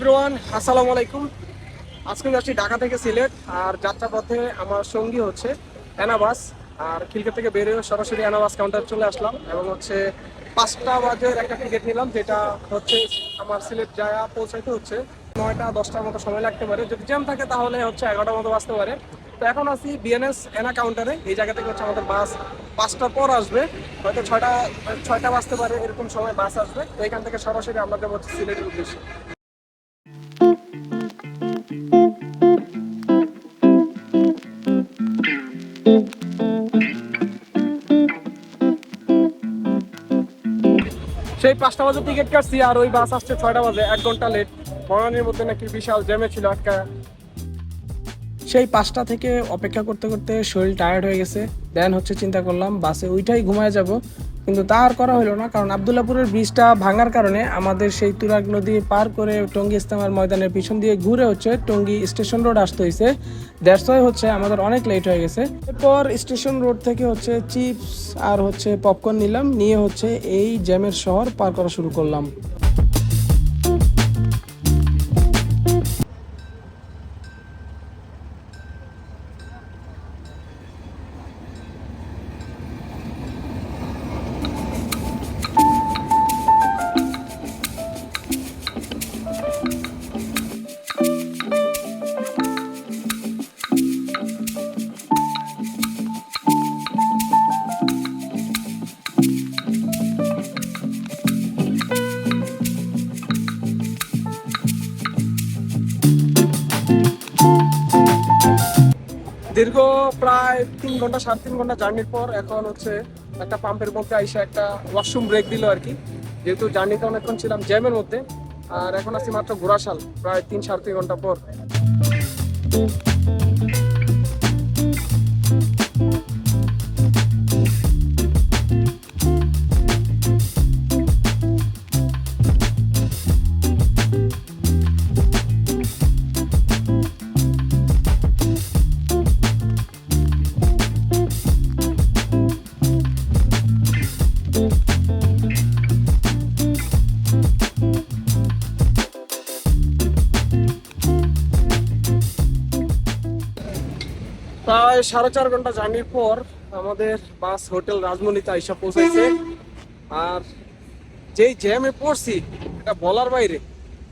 Everyone, আসসালামু আলাইকুম। আজকে যাচ্ছি ঢাকা থেকে সিলেট, আর যাত্রাপথে আমার সঙ্গী হচ্ছে অ্যানাবাস আর খিলকে থেকে বেরিয়ে সরাসরি অ্যানাবাস কাউন্টার চলে আসলাম এবং হচ্ছে পাঁচটা বাজের একটা টিকিট নিলাম, যেটা হচ্ছে আমার সিলেট যায় পৌঁছাইতে হচ্ছে। নয়টা, দশটার মতো সময় লাগতে পারে। যদি জ্যাম থাকে তাহলে হচ্ছে এগারোটার মতো বাজতে পারে। তো এখন আছি বিএনএস এনা কাউন্টারে এই জায়গা থেকে হচ্ছে আমাদের বাস পাঁচটার পর আসবে। হয়তো ছয়টা ছয়টা বাজতে পারে, এরকম সময় বাস আসবে। তো এখান থেকে সরাসরি আমরা হচ্ছে সিলেটের উদ্দেশ্যে। পাঁচটা বাজে টিকিট কাটছি আর ওই বাস আসছে ছয়টা বাজে, এক ঘণ্টা লেট বনানির মধ্যে নাকি বিশাল জ্যামে ছিল আটকা। সেই পাঁচটা থেকে অপেক্ষা করতে করতে শরীর টায়ার্ড হয়ে গেছে। দেন হচ্ছে চিন্তা করলাম বাসে ওইটাই ঘুমায় যাব। কিন্তু তা আর করা হলো না, কারণ আবদুল্লাপুরের ব্রিজটা ভাঙার কারণে আমাদের সেই তুরাগ নদী পার করে টঙ্গি ইস্তেমার ময়দানের পিছন দিয়ে ঘুরে হচ্ছে টঙ্গি স্টেশন রোড আসতে হয়েছে দেড়শোয় হচ্ছে আমাদের অনেক লেট হয়ে গেছে। এরপর স্টেশন রোড থেকে হচ্ছে চিপস আর হচ্ছে পপকর্ন নিলাম, নিয়ে হচ্ছে এই জ্যামের শহর পার করা শুরু করলাম। দীর্ঘ প্রায় তিন ঘণ্টা, সাড়ে তিন ঘণ্টা জার্নির পর এখন হচ্ছে একটা পাম্পের মধ্যে আইসে একটা ওয়াশরুম ব্রেক দিল আর কি। যেহেতু জার্নিতে অনেকক্ষণ ছিলাম জ্যামের মধ্যে, আর এখন আছি মাত্র ঘোরাশাল প্রায় তিন, সাড়ে তিন ঘণ্টা পর। প্রায় সাড়ে চার ঘণ্টা জার্নির পর আমাদের বাস হোটেল রাজমণিতে আইসা পৌঁছাইছে। আর যেই জ্যামে পড়ছি, এটা বলার বাইরে,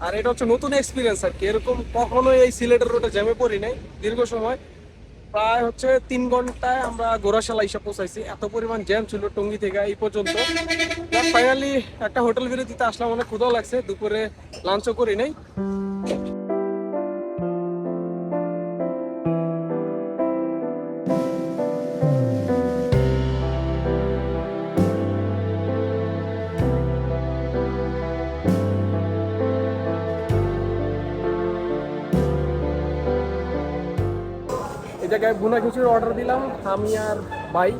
আর এটা হচ্ছে নতুন এক্সপিরিয়েন্স আর কি। এরকম কখনোই এই সিলেটের রোডে জ্যামে পড়ি নাই, দীর্ঘ সময়। প্রায় হচ্ছে তিন ঘন্টায় আমরা গোরাশালা আইসা পৌঁছাইছি। এত পরিমাণ জ্যাম ছিল টঙ্গি থেকে এই পর্যন্ত। ফাইনালি একটা হোটেল বিরতিতে আসলাম, অনেক ক্ষুদাও লাগছে, দুপুরে লাঞ্চও করি নাই। জায়গায় ভুনা খিচুড়ি অর্ডার দিলাম আমি আর ভাই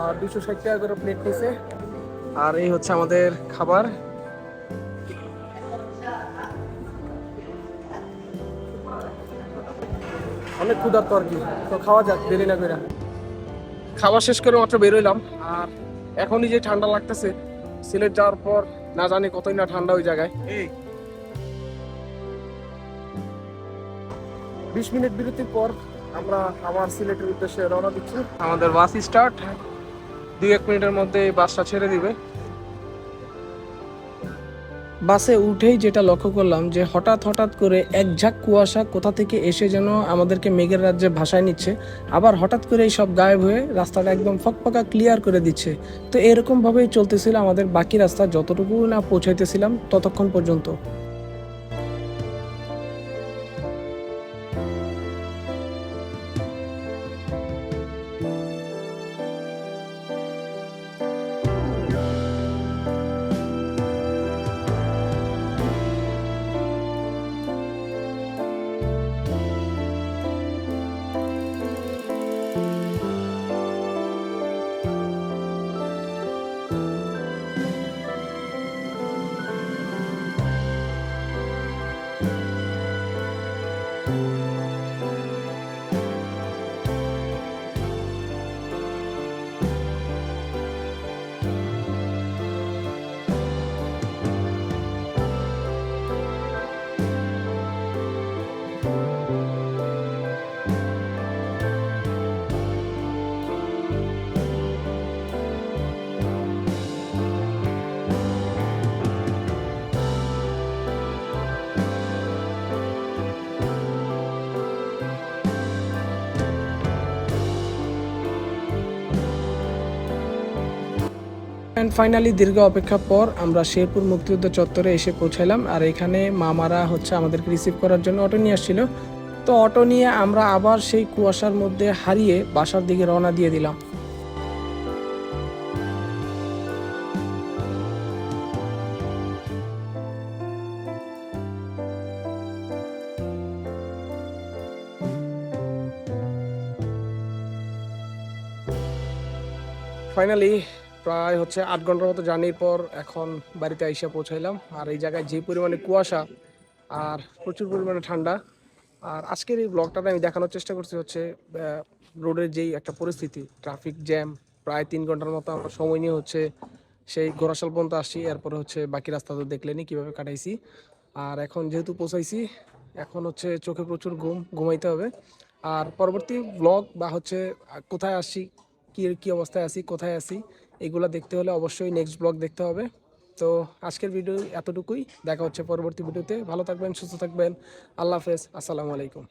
আর দুশো ষাট টাকা করে প্লেট নিছে। আর এই হচ্ছে আমাদের খাবার। অনেক ক্ষুধার্ত আর কি তো খাওয়া যাক দেরি না করে। খাওয়া শেষ করে মাত্র বেরোইলাম আর এখনই যে ঠান্ডা লাগতেছে সিলেট যাওয়ার পর না জানি কতই না ঠান্ডা ওই জায়গায়। বিশ মিনিট বিরতির পর আমরা আবার সিলেটের উদ্দেশ্যে রওনা দিচ্ছি। আমাদের বাস স্টার্ট দুই এক মিনিটের মধ্যে এই বাসটা ছেড়ে দিবে। বাসে উঠেই যেটা লক্ষ্য করলাম যে হঠাৎ হঠাৎ করে এক ঝাঁক কুয়াশা কোথা থেকে এসে যেন আমাদেরকে মেঘের রাজ্যে ভাসায় নিচ্ছে। আবার হঠাৎ করে এই সব গায়েব হয়ে রাস্তাটা একদম ফকফকা ক্লিয়ার করে দিচ্ছে। তো এরকম ভাবেই চলতেছিল আমাদের বাকি রাস্তা। যতটুকু না পৌঁছাইতেছিলাম ততক্ষণ পর্যন্ত। অ্যান্ড ফাইনালি দীর্ঘ অপেক্ষার পর আমরা শেরপুর মুক্তিযুদ্ধ চত্বরে এসে পৌঁছালাম আর এখানে মামারা হচ্ছে আমাদেরকে রিসিভ করার জন্য অটো নিয়ে আসছিল। তো অটো নিয়ে আমরা আবার সেই কুয়াশার মধ্যে হারিয়ে বাসার দিকে রওনা দিয়ে দিলাম। ফাইনালি প্রায় হচ্ছে আট ঘণ্টার মতো জার্নির পর এখন বাড়িতে আইসা পৌঁছাইলাম। আর এই জায়গায় যে পরিমাণে কুয়াশা আর প্রচুর পরিমাণে ঠান্ডা, আর আজকের এই ব্লগটাতে আমি দেখানোর চেষ্টা করছি হচ্ছে রোডের যেই একটা পরিস্থিতি ট্রাফিক জ্যাম প্রায় তিন ঘণ্টার মতো আমার সময় নিয়ে হচ্ছে সেই গোরাশাল পর্যন্ত আসছি। এরপরে হচ্ছে বাকি রাস্তা তো দেখলেনি কীভাবে কাটাইছি। আর এখন যেহেতু পৌঁছাইছি, এখন হচ্ছে চোখে প্রচুর ঘুম, ঘুমাইতে হবে। আর পরবর্তী ব্লগ বা হচ্ছে কোথায় আসছি, কী কী অবস্থায় আছি, কোথায় আছি এগুলো দেখতে হলে অবশ্যই নেক্সট ব্লগ দেখতে হবে। তো আজকের ভিডিও এতটুকুই। দেখা হচ্ছে পরবর্তী ভিডিওতে ভালো থাকবেন, সুস্থ থাকবেন। আল্লাহ হাফেজ। আসসালামু আলাইকুম।